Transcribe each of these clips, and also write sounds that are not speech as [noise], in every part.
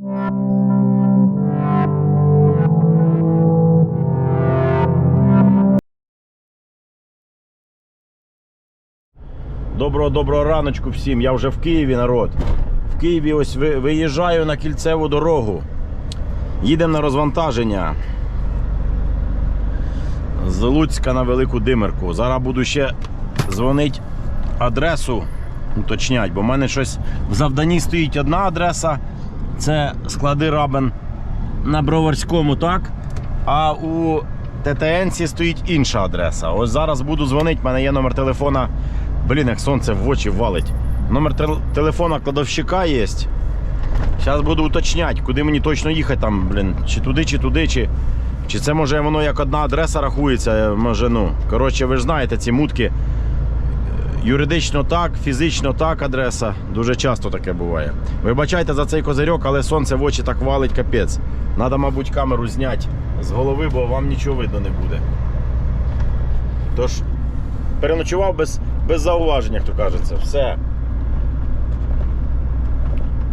Доброго доброго раночку всім. Я вже в Києві, народ. В Києві ось виїжджаю на кільцеву дорогу. Їдемо на розвантаження. З Луцька на Велику Димирку. Зараз буду ще дзвонити адресу, уточнять, бо в мене щось в завданні стоїть одна адреса. Це склади Рабен на Броварському, так? А у ТТНці стоїть інша адреса. Ось зараз буду дзвонити, в мене є номер телефона. Блін, як сонце в очі валить. Номер тел- телефона кладовщика є. Зараз буду уточняти, куди мені точно їхати там, блін, чи туди, чи туди, чи. Чи це може воно як одна адреса рахується? Може, ну. Коротше, ви ж знаєте, ці мутки. Юридично так, фізично так адреса. Дуже часто таке буває. Вибачайте за цей козирьок, але сонце в очі так валить капець. Надо, мабуть, камеру зняти з голови, бо вам нічого видно не буде. Тож, переночував без, без зауважень, як то кажеться. Все.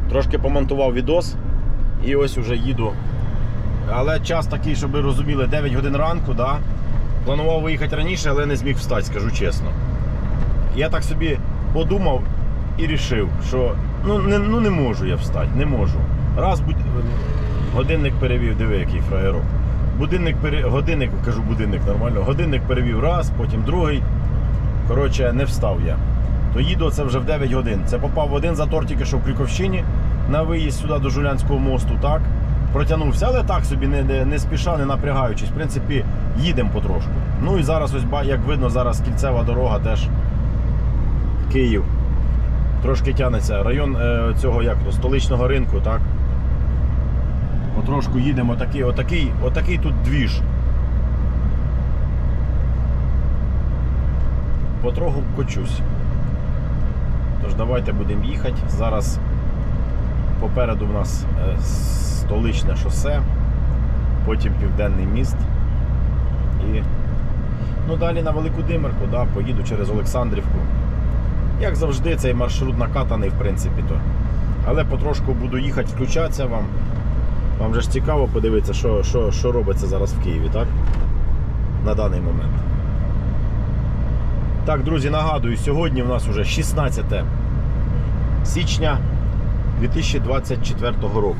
Трошки помонтував відос і ось уже їду. Але час такий, щоб ви розуміли, 9 годин ранку, да? планував виїхати раніше, але не зміг встати, скажу чесно. Я так собі подумав і рішив, що ну не, ну не можу я встати, не можу. Раз будь... годинник перевів, диви, який фраєрок. Будинник пере... годинник, кажу будинник нормально, годинник перевів раз, потім другий. Коротше, не встав я. То їду це вже в 9 годин. Це попав в один затор тільки що в Крюковщині на виїзд сюди до Жулянського мосту, так. Протягнувся, але так собі не, не, не спіша, не напрягаючись. В принципі, їдемо потрошку. Ну і зараз, ось, як видно, зараз кільцева дорога теж Київ. Трошки тянеться. Район е, цього як то, столичного ринку, так? Потрошку їдемо, отакий, отакий, отакий тут двіж. Потроху кочусь. Тож давайте будемо їхати. Зараз попереду в нас е, столичне шосе, потім південний міст. І ну, далі на Велику Димирку, да, поїду через Олександрівку. Як завжди, цей маршрут накатаний, в принципі. то. Але потрошку буду їхати, включатися вам. Вам же ж цікаво подивитися, що, що, що робиться зараз в Києві, так? На даний момент. Так, друзі, нагадую, сьогодні у нас вже 16 січня 2024 року.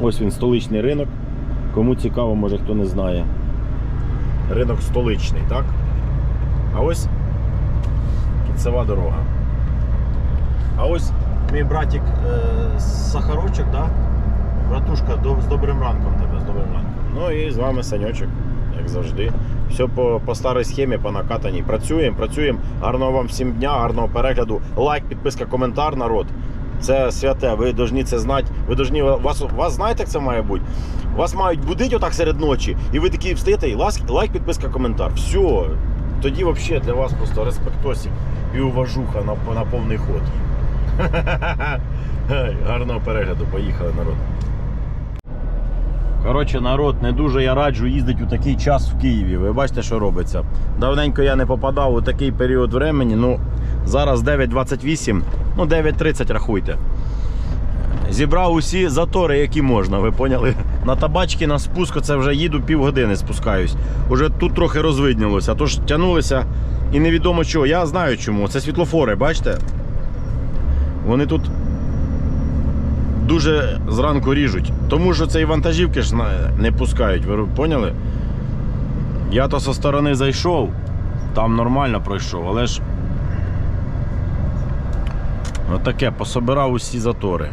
Ось він столичний ринок. Кому цікаво, може хто не знає. Ринок столичний, так? А ось кінцева дорога. А ось мій братик е, Сахарочок, да? Братушка, до- з добрим ранком тебе, з добрим ранком. Ну і з вами Саньочок, як завжди. Все по, по старій схемі, по накатаній. Працюємо, працюємо. Гарного вам всім дня, гарного перегляду. Лайк, підписка, коментар, народ. Це святе, ви повинні це знати. Ви должні, вас, вас знаєте, як це має бути? Вас мають будити отак серед ночі, і ви такі встаєте, і лайк, лайк підписка, коментар. Все. Тоді взагалі для вас просто респектосик і уважуха на, на повний ход. Гарного перегляду, поїхали, народ. Коротше, народ, не дуже я раджу їздити у такий час в Києві. Ви бачите, що робиться. Давненько я не попадав у такий період времени. Ну, зараз 9.28, ну 9.30 рахуйте. Зібрав усі затори, які можна, ви поняли? На табачки, на спуску це вже їду півгодини спускаюсь. Уже тут трохи розвиднілося, а то тягнулися і невідомо чого. Я знаю чому. Це світлофори, бачите? Вони тут дуже зранку ріжуть. Тому що це і вантажівки ж не пускають, ви поняли? Я то зі сторони зайшов, там нормально пройшов, але ж. Отаке, пособирав усі затори.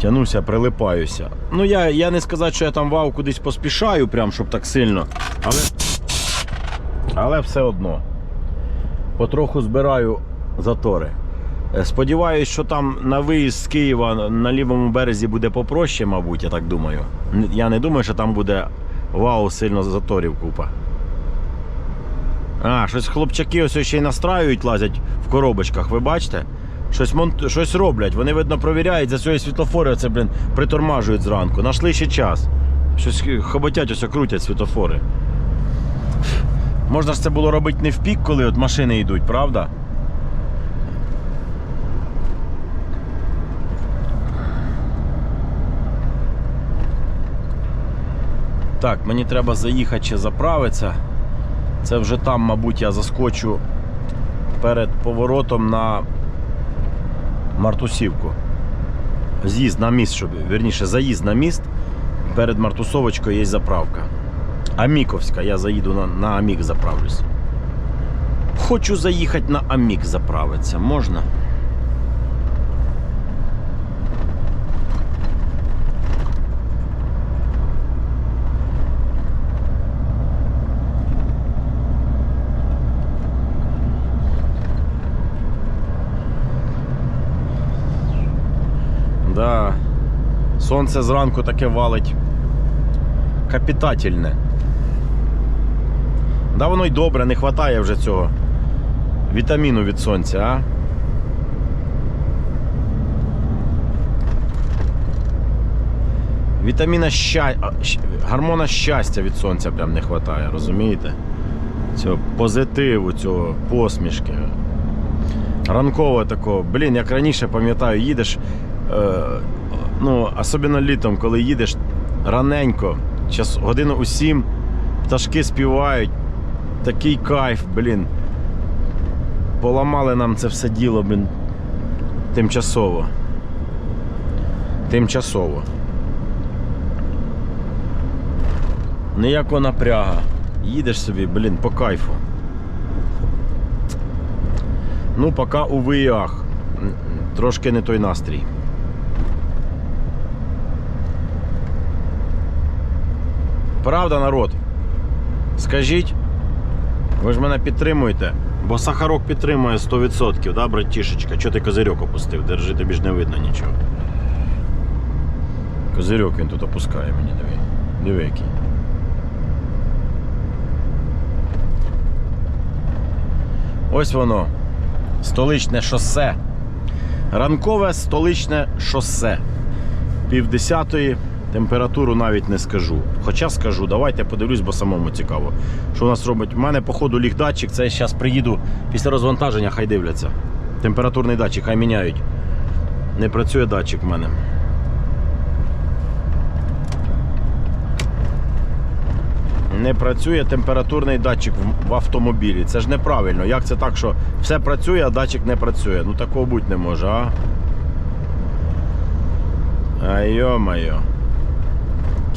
Тянуся, прилипаюся. Ну, я, я не сказати, що я там вау кудись поспішаю, прям щоб так сильно. Але, але все одно. Потроху збираю затори. Е, Сподіваюсь, що там на виїзд з Києва на лівому березі буде попроще, мабуть, я так думаю. Я не думаю, що там буде вау, сильно заторів купа. А, щось хлопчаки ось ще й настраюють, лазять в коробочках, ви бачите? Щось, монт... щось роблять. Вони, видно, провіряють за цієї світлофори, оце, блін, притормажують зранку. Нашли ще час. Щось хоботять, ось крутять світлофори. Можна ж це було робити не в пік, коли от машини йдуть, правда? Так, мені треба заїхати чи заправитися. Це вже там, мабуть, я заскочу перед поворотом на Мартусівку. З'їзд на міст, щоб, верніше, заїзд на міст. Перед Мартусовочкою є заправка. Аміковська, я заїду на, на Амік заправлюсь. Хочу заїхати на Амік заправитися. Можна? Сонце зранку таке валить. Капітательне. Да воно й добре, не вистачає вже цього вітаміну від сонця, а? Вітаміна ща... а, щ- гормона щастя від сонця прям не вистачає, розумієте? Цього позитиву, цього посмішки. Ранкового такого, блін, як раніше пам'ятаю, їдеш, е, ну, особливо літом, коли їдеш раненько, час, годину у сім, пташки співають, такий кайф, блін. Поламали нам це все діло, блін. Тимчасово. Тимчасово. Ніякого напряга. Їдеш собі, блін, по кайфу. Ну, поки у виях. Трошки не той настрій. Правда, народ? Скажіть, ви ж мене підтримуєте, бо Сахарок підтримує 100%, да, братішечка? Чого ти козирьок опустив? Держи, тобі ж не видно нічого. Козирьок він тут опускає мені, диви. Диви який. Ось воно. Столичне шосе. Ранкове столичне шосе. Півдесятої температуру навіть не скажу. Хоча скажу, давайте подивлюсь, бо самому цікаво. Що у нас робить? У мене, походу, ліг датчик. Це я зараз приїду після розвантаження, хай дивляться. Температурний датчик, хай міняють. Не працює датчик в мене. Не працює температурний датчик в- автомобілі. Це ж неправильно. Як це так, що все працює, а датчик не працює? Ну такого бути не може, а? А йо-моє.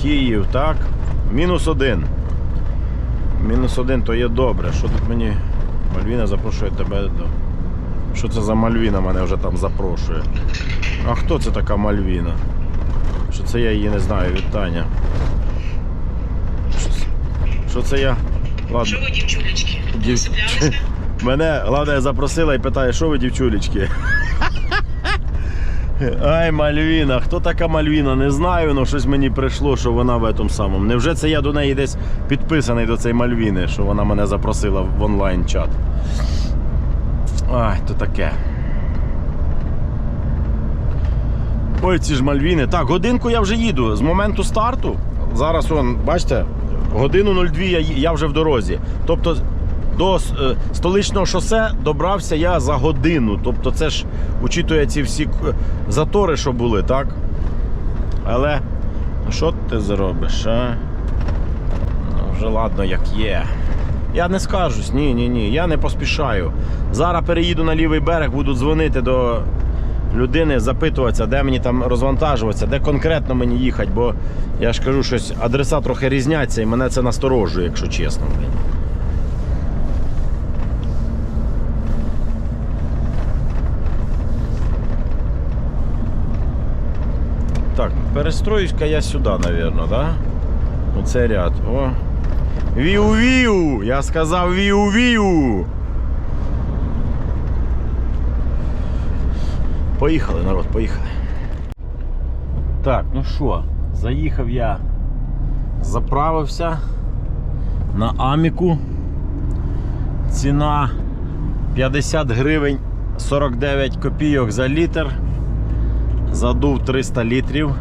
Київ, так? Мінус один. Мінус один то є добре. Що тут мені. Мальвіна запрошує тебе до. Що це за Мальвіна мене вже там запрошує? А хто це така Мальвіна? Що це я її не знаю, вітання. Що, це- що це я? Ладно. Що ви, дівчулечки? Дів- [laughs] Мене головне запросила і питає, що ви дівчулечки? [laughs] Ай, Мальвіна, хто така Мальвіна? Не знаю, але щось мені прийшло, що вона в этом самому. Невже це я до неї десь підписаний до цієї Мальвіни, що вона мене запросила в онлайн-чат? Ай, то таке. Ой, ці ж Мальвіни. Так, годинку я вже їду. З моменту старту. Зараз, он, бачите, годину 02 я, я вже в дорозі. Тобто до е, столичного шосе добрався я за годину. Тобто це ж учитує ці всі затори, що були, так? Але що ти зробиш, а? Ну, вже ладно, як є. Я не скажусь, ні, ні, ні. Я не поспішаю. Зараз переїду на лівий берег, буду дзвонити до людини, запитуватися, де мені там розвантажуватися, де конкретно мені їхати, бо я ж кажу, щось адреса трохи різняться і мене це насторожує, якщо чесно. Перестроюсь-ка я сюди, напевно, да? Оце ряд. О. Віу-віу! Я сказав віу-віу! Поїхали, народ, поїхали. Так, ну що, заїхав я, заправився на Аміку. Ціна 50 гривень 49 копійок за літр. Задув 300 літрів.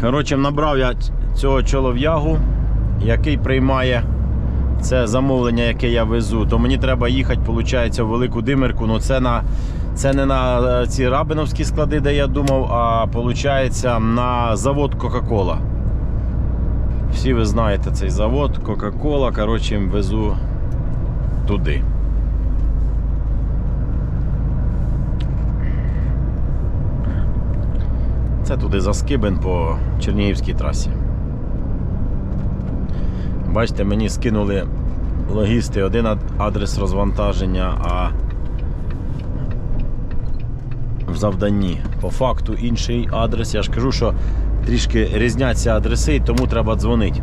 Коротше, набрав я цього чолов'ягу, який приймає це замовлення, яке я везу. То мені треба їхати, виходить, в Велику Димирку. Ну це на це не на е, ці рабиновські склади, де я думав, а виходить на завод Кока-Кола. Всі ви знаєте цей завод, Кока-Кола. Коротше, везу туди. Це туди за Скибен по Чернігівській трасі. Бачите, мені скинули логісти один адрес розвантаження, а в завданні. По факту інший адрес. Я ж кажу, що трішки різняться адреси, і тому треба дзвонити.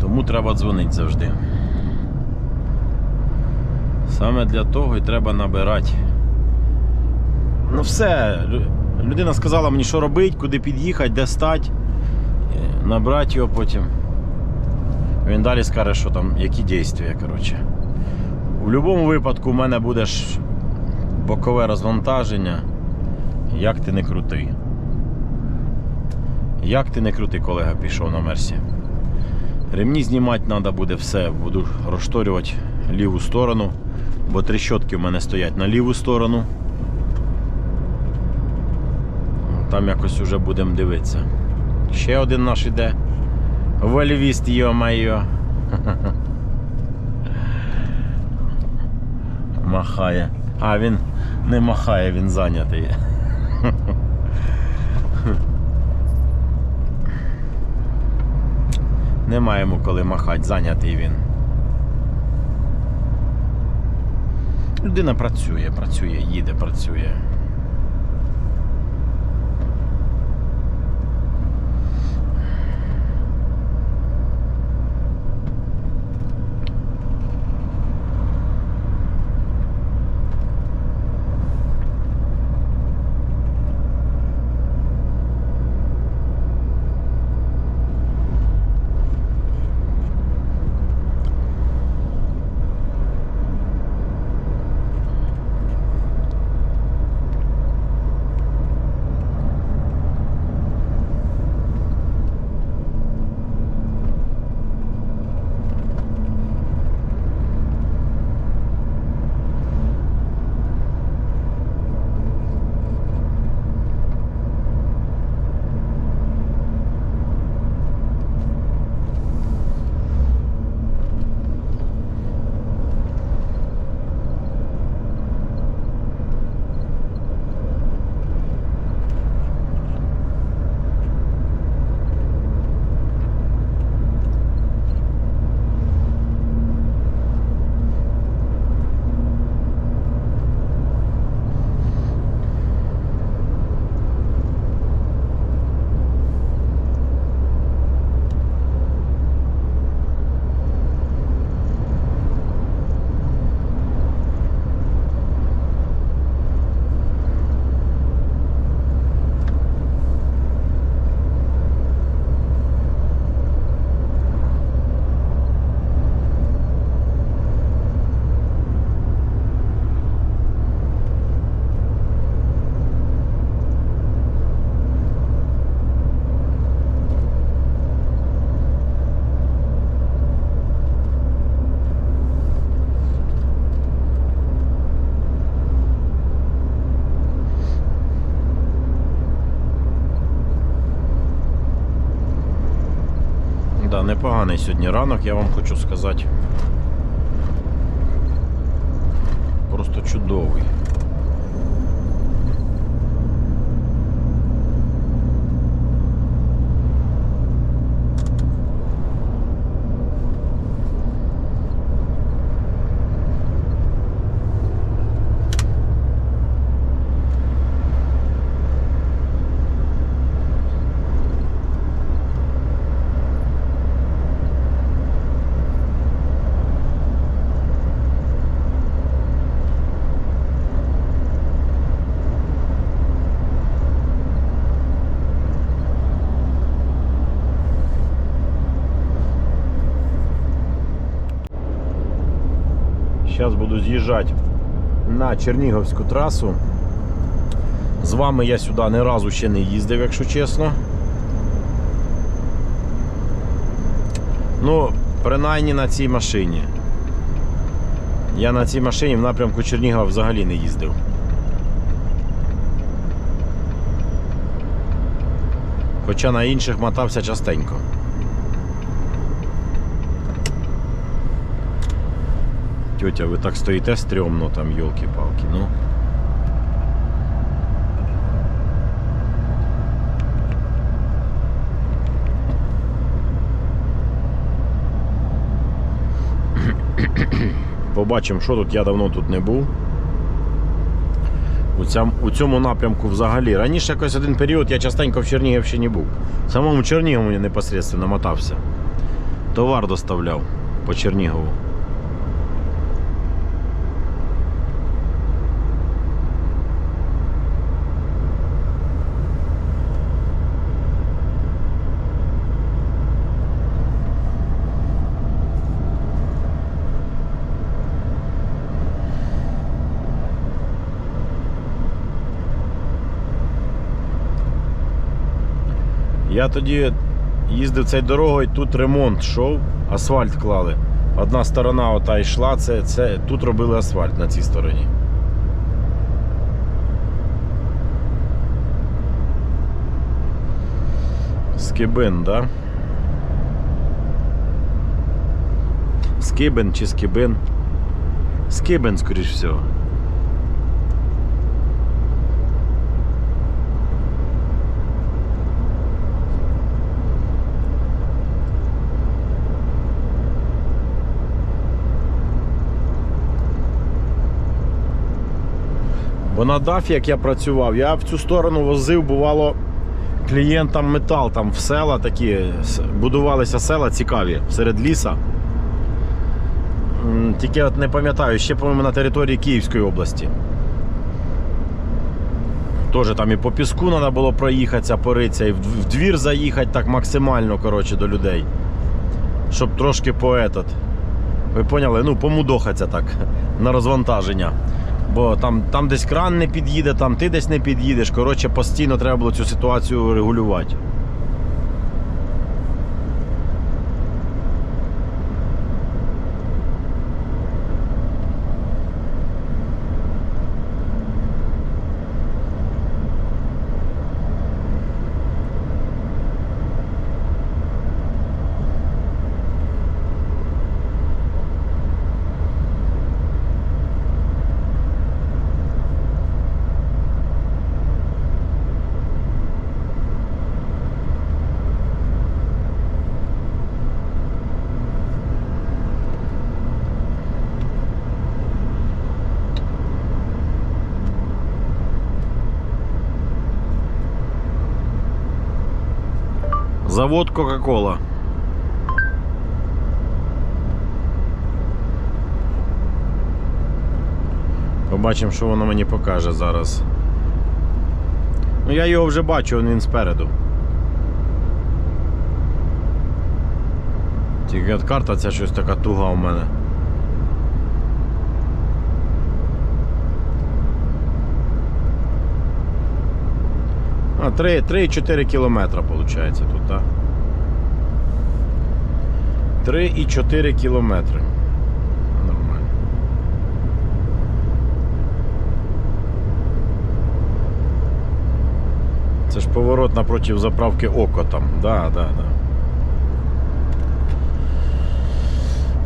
Тому треба дзвонити завжди. Саме для того і треба набирати. Ну все, людина сказала мені, що робити, куди під'їхати, де стати, е, набрати його потім. Він далі скаже, що там, які дійства, коротше. У будь-якому випадку в мене буде ж бокове розвантаження. Як ти не крутий. Як ти не крутий, колега пішов на мерсі. Ремні знімати треба буде все. Буду розшторювати ліву сторону, бо трещотки в мене стоять на ліву сторону. Там якось вже будемо дивитися. Ще один наш іде. Вольвіст, йо-майо. [laughs] Махає. А, він не махає, він зайнятий. Нема маємо коли махати, зайнятий він. Людина працює, працює, їде, працює. Непоганий сьогодні ранок, я вам хочу сказати. Просто чудовий. Зараз буду з'їжджати на Чернігівську трасу. З вами я сюди ні разу ще не їздив, якщо чесно. Ну, принаймні на цій машині. Я на цій машині в напрямку Чернігова взагалі не їздив. Хоча на інших мотався частенько. Тьотя, ви так стоїте стрьомно там, йолки-палки, ну. [coughs] Побачимо, що тут я давно тут не був. У, цьому напрямку взагалі. Раніше якось один період я частенько в Чернігівщині був. В самому Чернігову я непосередньо мотався. Товар доставляв по Чернігову. Я тоді їздив цією дорогою, тут ремонт йшов, асфальт клали. Одна сторона ота йшла, це, це, тут робили асфальт на цій стороні. Скибин, да? Скибин чи скибин? Скибин, скоріш всього. Бо на дафі, як я працював, я в цю сторону возив, бувало, клієнтам метал там в села такі, будувалися села цікаві серед ліса. Тільки от не пам'ятаю, ще, по-моєму, на території Київської області. Теж там і по піску треба було проїхатися, поритися, і в двір заїхати так максимально коротше, до людей. Щоб трошки по ви поняли? Ну, помудохатися так [laughs] на розвантаження. Бо там, там десь кран не під'їде, там ти десь не під'їдеш. Коротше, постійно треба було цю ситуацію регулювати. Завод Кока-Кола. Побачимо, що воно мені покаже зараз. Ну, я його вже бачу, він спереду. Тільки карта ця щось така туга у мене. А, 3,4 кілометра, виходить, тут, так? 3,4 кілометри. Нормально. Це ж поворот напротив заправки Око там. Да, да, да.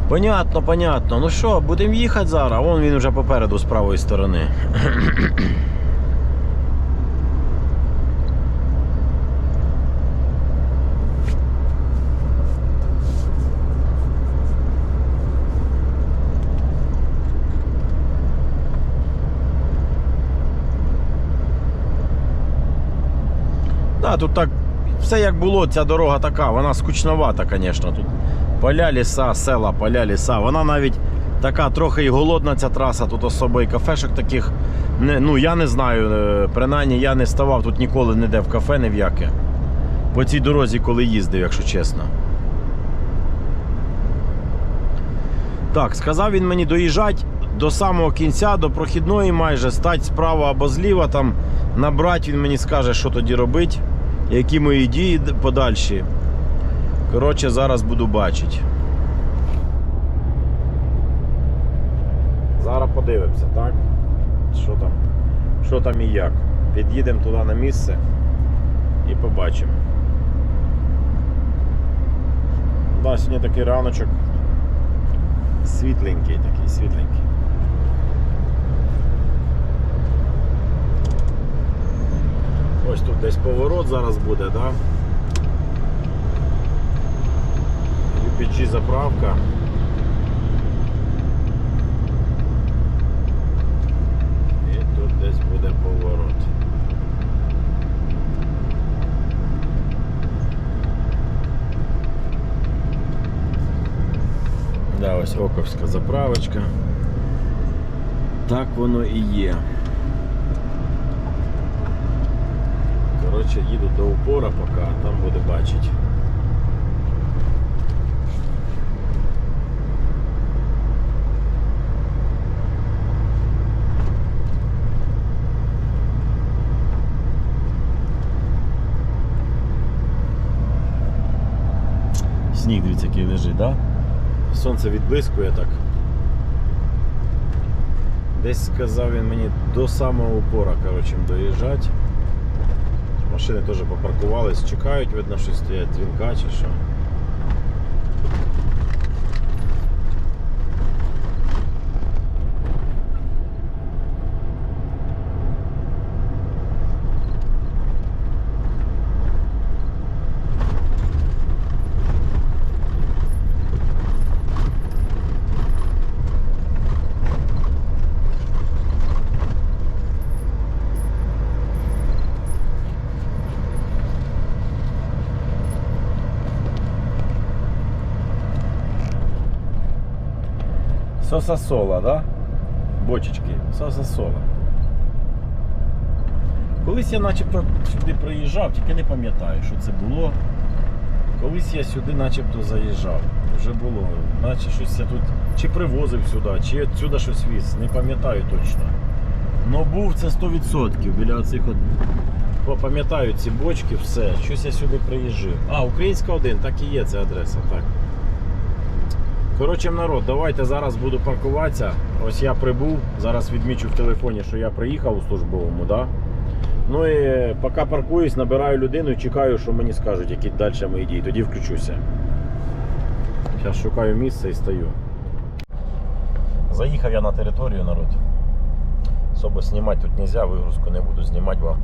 Понятно, понятно. Ну що, будемо їхати зараз. Вон він вже попереду з правої сторони. Да, тут так все як було, ця дорога така, вона скучновата, звісно. Тут поля, ліса, села, поля, ліса. Вона навіть така трохи і голодна ця траса, тут особо і кафешок таких. Не, ну я не знаю, е, принаймні я не ставав тут ніколи ніде в кафе, ні в яке. По цій дорозі, коли їздив, якщо чесно. Так, сказав він мені доїжджати до самого кінця, до прохідної майже, стать справа або зліва, там набрати, він мені скаже, що тоді робити, які мої дії подальші. Коротше, зараз буду бачити. Зараз подивимося, так? Що там що там і як. Під'їдемо туди на місце і побачимо. Да, Сьогодні такий раночок світленький, такий світленький. Ось тут десь поворот зараз буде, да? UPG заправка. І тут десь буде поворот. Да, ось Оковська заправочка. Так воно і є. Коротше, їду до упора поки, там буде бачити. Сніг, дивіться, який лежить. Да? Сонце відблискує так. Десь сказав він мені до самого упора, коротше, доїжджати. Машини теж попаркувались, чекають, видно, що стоять дзвінка чи що. Соса сола, да? Бочечки, соса сола. Колись я начебто сюди приїжджав, тільки не пам'ятаю, що це було. Колись я сюди начебто заїжджав. Вже було. Наче щось я тут чи привозив сюди, чи сюди щось віз, не пам'ятаю точно. Ну був це 100% біля цих от. Пам'ятаю ці бочки, все. Щось я сюди приїжджав. А, Українська 1, так і є ця адреса, так. Коротше, народ, давайте зараз буду паркуватися. Ось я прибув. Зараз відмічу в телефоні, що я приїхав у службовому, да? Ну і поки паркуюсь, набираю людину і чекаю, що мені скажуть, які далі мої дії. Тоді включуся. Зараз шукаю місце і стою. Заїхав я на територію, народ. Особо знімати тут не можна, вигрузку не буду знімати, бо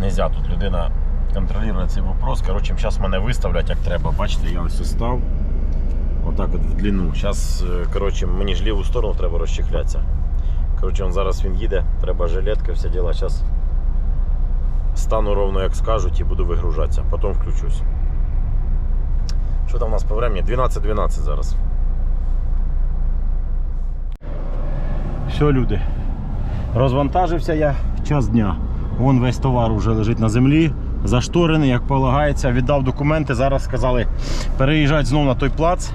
нельзя тут людина контролює цей вопрос. Коротше, зараз мене виставлять як треба. Бачите, я ось став. Отак от в длину. Зараз, коротше, мені ж ліву сторону треба розчехлятися. Коротше, он зараз він їде, треба жилетка, все діла. Зараз стану ровно, як скажуть, і буду вигружатися. Потім включусь. Що там у нас по времени? 12-12 зараз. Все, люди. Розвантажився я час дня. Вон весь товар вже лежить на землі, зашторений, як полагається. Віддав документи. Зараз сказали переїжджати знову на той плац,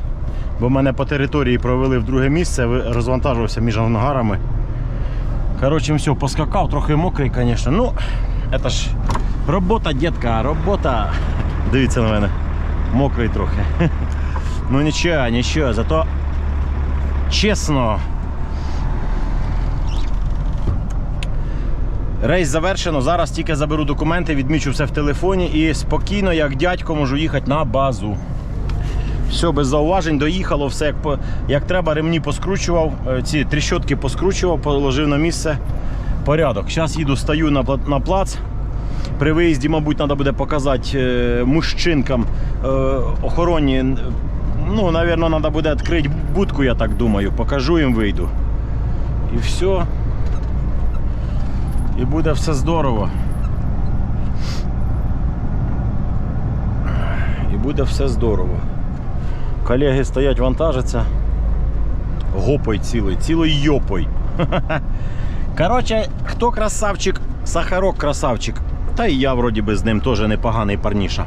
бо мене по території провели в друге місце, розвантажувався між ангарами. Коротше, все, поскакав, трохи мокрий, звісно. Ну, це ж робота, дітка, робота. Дивіться на мене. Мокрий трохи. [laughs] Ну нічого, нічого, зато чесно. Рейс завершено. Зараз тільки заберу документи, відмічу все в телефоні і спокійно, як дядько, можу їхати на базу. Все, без зауважень, доїхало, все як, по- як треба, ремні поскручував, е, ці тріщотки поскручував, положив на місце. Порядок. Зараз їду, стою на, на плац. При виїзді, мабуть, треба буде показати е, мужчинкам е, охороні. Ну, напевно, треба буде відкрити будку, я так думаю. Покажу їм, вийду. І все. І буде все здорово. І буде все здорово. Колеги стоять, вантажаться. Гопой цілий, цілий йопой. [laughs] Коротше, хто красавчик, Сахарок красавчик. Та і я вроді би з ним теж непоганий парніша.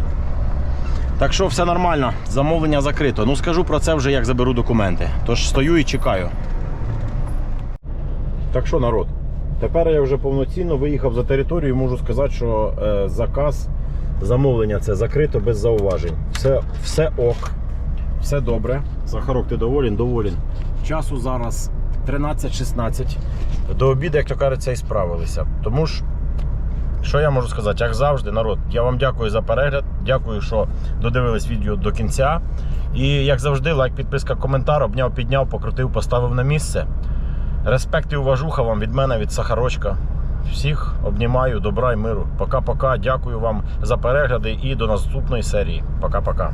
Так що все нормально, замовлення закрито. Ну скажу про це вже як заберу документи. Тож стою і чекаю. Так що, народ, тепер я вже повноцінно виїхав за територію і можу сказати, що е, заказ, замовлення це закрито без зауважень. Все, все ок, все добре. Захарок, ти доволен? Доволен. Часу зараз 13-16. До обіду, як то кажеться, і справилися. Тому ж Що я можу сказати? Як завжди, народ, я вам дякую за перегляд. Дякую, що додивились відео до кінця. І як завжди, лайк, підписка, коментар, обняв, підняв, покрутив, поставив на місце. Респект і уважуха вам від мене, від Сахарочка. Всіх обнімаю, добра і миру. Пока-пока. Дякую вам за перегляди і до наступної серії. Пока-пока.